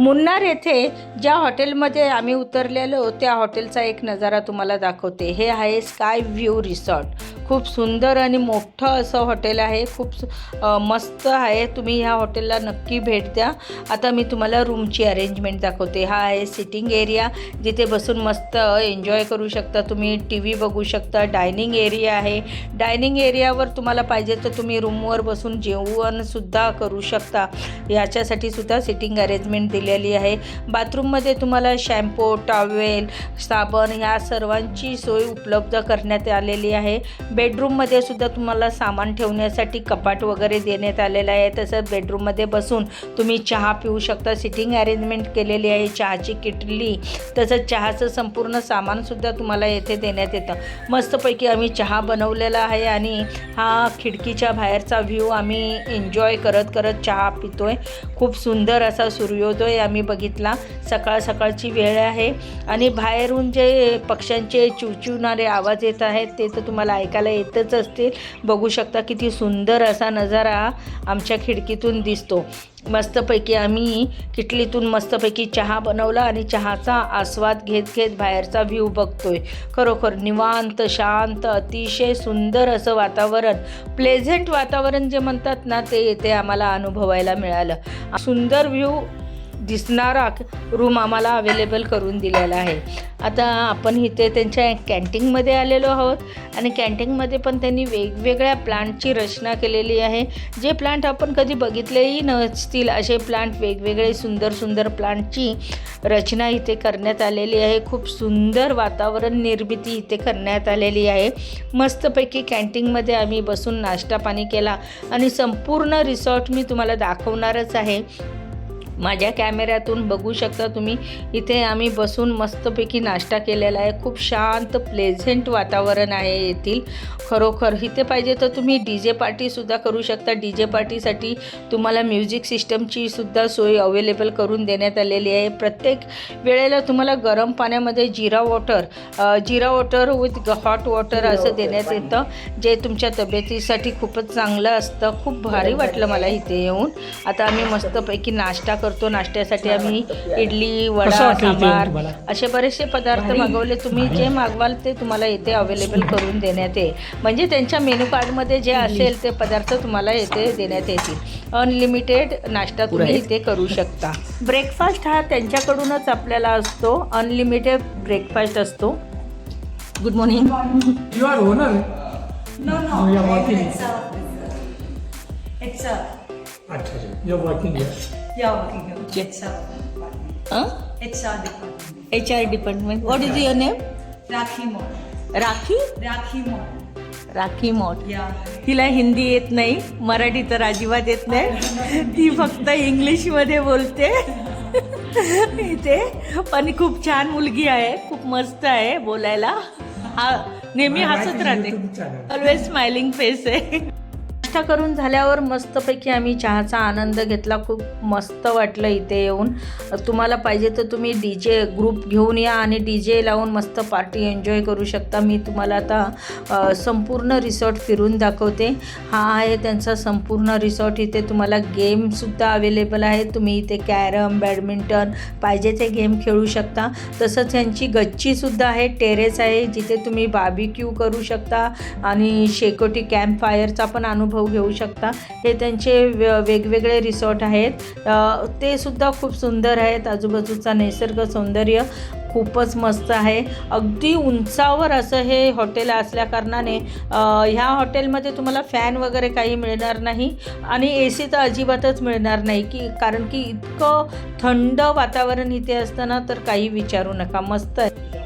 मुन्नार येथे ज्या हॉटेलमध्ये आम्ही उतरलेलो त्या हॉटेलचा एक नजारा तुम्हाला दाखवते. हे आहे स्काय व्ह्यू रिसॉर्ट. खूप सुंदर आणि मोठं असं हॉटेल आहे. खूप मस्त आहे. तुम्ही ह्या हॉटेलला नक्की भेट द्या. आता मी तुम्हाला रूमची अरेंजमेंट दाखवते. हा आहे सिटिंग एरिया जिथे बसून मस्त एन्जॉय करू शकता तुम्ही. टी व्ही बघू शकता. डायनिंग एरिया आहे. डायनिंग एरियावर तुम्हाला पाहिजे तर तुम्ही रूमवर बसून जेवणसुद्धा करू शकता. याच्यासाठी सुद्धा सिटिंग अरेंजमेंट दिलेली आहे. बाथरूममध्ये तुम्हाला शॅम्पू टॉवेल साबण ह्या सर्वांची सोय उपलब्ध करण्यात आलेली आहे. बेडरूममध्ये सुद्धा तुम्हाला सामान ठेवण्यासाठी कपाट वगैरे देण्यात आलेलं आहे. तसंच बेडरूममध्ये बसून तुम्ही चहा पिऊ शकता. सिटिंग अरेंजमेंट केलेली आहे चहाची किटली तसंच चहाचं संपूर्ण सामानसुद्धा तुम्हाला येथे देण्यात येतं. मस्तपैकी आम्ही चहा बनवलेला आहे आणि हा खिडकीच्या बाहेरचा व्ह्यू आम्ही एन्जॉय करत करत चहा पितो आहे खूप सुंदर असा सूर्योदय आम्ही बघितला. सकाळ सकाळची वेळ आहे आणि बाहेरून जे पक्ष्यांचे चिवचिवणारे आवाज येत आहेत ते तर तुम्हाला ऐकायला येतच असतील. बघू शकता किती सुंदर असा नजारा आमच्या खिडकीतून दिसतो. मस्तपैकी आम्ही किटलीतून मस्तपैकी चहा बनवला आणि चहाचा आस्वाद घेत घेत बाहेरचा व्ह्यू बघतोय. खरोखर निवांत शांत अतिशय सुंदर असं वातावरण. प्लेझेंट वातावरण जे म्हणतात ना ते येथे आम्हाला अनुभवायला मिळालं. सुंदर व्ह्यू दिसणारा रूम आम्हाला अवेलेबल करून दिलेला आहे. आता आपण इथे त्यांच्या कॅन्टीनमध्ये आलेलो आहोत. आणि कॅन्टीनमध्ये पण त्यांनी वेगवेगळ्या प्लांटची रचना केलेली आहे. जे प्लांट आपण कधी बघितलेही नसतील असे प्लांट वेगवेगळे सुंदर सुंदर प्लांटची रचना इथे करण्यात आलेली आहे. खूप सुंदर वातावरण निर्मिती इथे करण्यात आलेली आहे. मस्तपैकी कॅन्टीनमध्ये आम्ही बसून नाश्ता पाणी केला. आणि संपूर्ण रिसॉर्ट मी तुम्हाला दाखवणारच आहे. माझ्या कॅमेऱ्यातून बघू शकता तुम्ही. इथे आम्ही बसून मस्तपैकी नाश्ता केलेला आहे. खूप शांत प्लेझेंट वातावरण आहे येथील. खरोखर इथे पाहिजे तर तुम्ही डी जे पार्टीसुद्धा करू शकता. डी जे पार्टीसाठी तुम्हाला म्युझिक सिस्टमची सुद्धा सोय अवेलेबल करून देण्यात आलेली आहे. प्रत्येक वेळेला तुम्हाला गरम पाण्यामध्ये jeera water jeera water with hot water असं देण्यात येतं जे तुमच्या तब्येतीसाठी खूपच चांगलं असतं. खूप भारी वाटलं मला इथे येऊन. आता आम्ही मस्तपैकी नाश्ता करतो नाश्त्यासाठी आम्ही. इडली वडा सांबार? असे बरेचसे पदार्थ मागवले. तुम्ही जे मागवाल ते तुम्हाला येथे अवेलेबल करून देण्यात येईल. म्हणजे त्यांच्या मेनू कार्डमध्ये जे असेल ते पदार्थ तुम्हाला येथे देण्यात येतील. अनलिमिटेड नाश्ता तुम्ही इथे करू शकता. ब्रेकफास्ट हा त्यांच्याकडूनच आपल्याला असतो. अनलिमिटेड ब्रेकफास्ट असतो. Good morning You are owner. No, no. No, अच्छा अच्छा. You are working here. yeah, working here. It's a department. It's a department. H R department what is your name Rakhi Mall. Rakhi Rakhi Mall. Rakhi मोठ Yeah. तिला हिंदी येत नाही मराठी तर अजिबात येत नाही ती फक्त इंग्लिशमध्ये बोलते इथे पण खूप छान मुलगी आहे खूप मस्त आहे बोलायला हा नेहमी हसत राहते. ऑलवेज स्माइलिंग फेस आहे नाश्ता करून झाल्यावर मस्तपैकी आम्ही चहाचा आनंद घेतला. खूप मस्त वाटलं इथे येऊन. तुम्हाला पाहिजे तर तुम्ही डी जे ग्रुप घेऊन या आणि डी जे लावून मस्त पार्टी एन्जॉय करू शकता. मी तुम्हाला आता संपूर्ण रिसॉर्ट फिरून दाखवते. हा आहे त्यांचा संपूर्ण रिसॉर्ट इथे तुम्हाला गेमसुद्धा अवेलेबल आहे. तुम्ही इथे कॅरम बॅडमिंटन पाहिजे ते गेम खेळू शकता. तसंच यांची गच्चीसुद्धा आहे. टेरेस आहे जिथे तुम्ही बार्बिक्यू करू शकता. आणि शेकोटी कॅम्प फायरचा पण अनुभव घेऊ शकता. हे त्यांचे वे- वेगवेगळे रिसॉर्ट आहेत. ते सुद्धा खूप सुंदर आहेत. आजूबाजूचा नैसर्ग सौंदर्य खूपच मस्त आहे. अगदी उंचावर असं हे हॉटेल असल्याकारणाने ह्या हॉटेलमध्ये तुम्हाला फॅन वगैरे काही मिळणार नाही आणि ए सी तर अजिबातच मिळणार नाही की कारण की इतकं थंड वातावरण इथे असतं ना तर काही विचारू नका. मस्त आहे.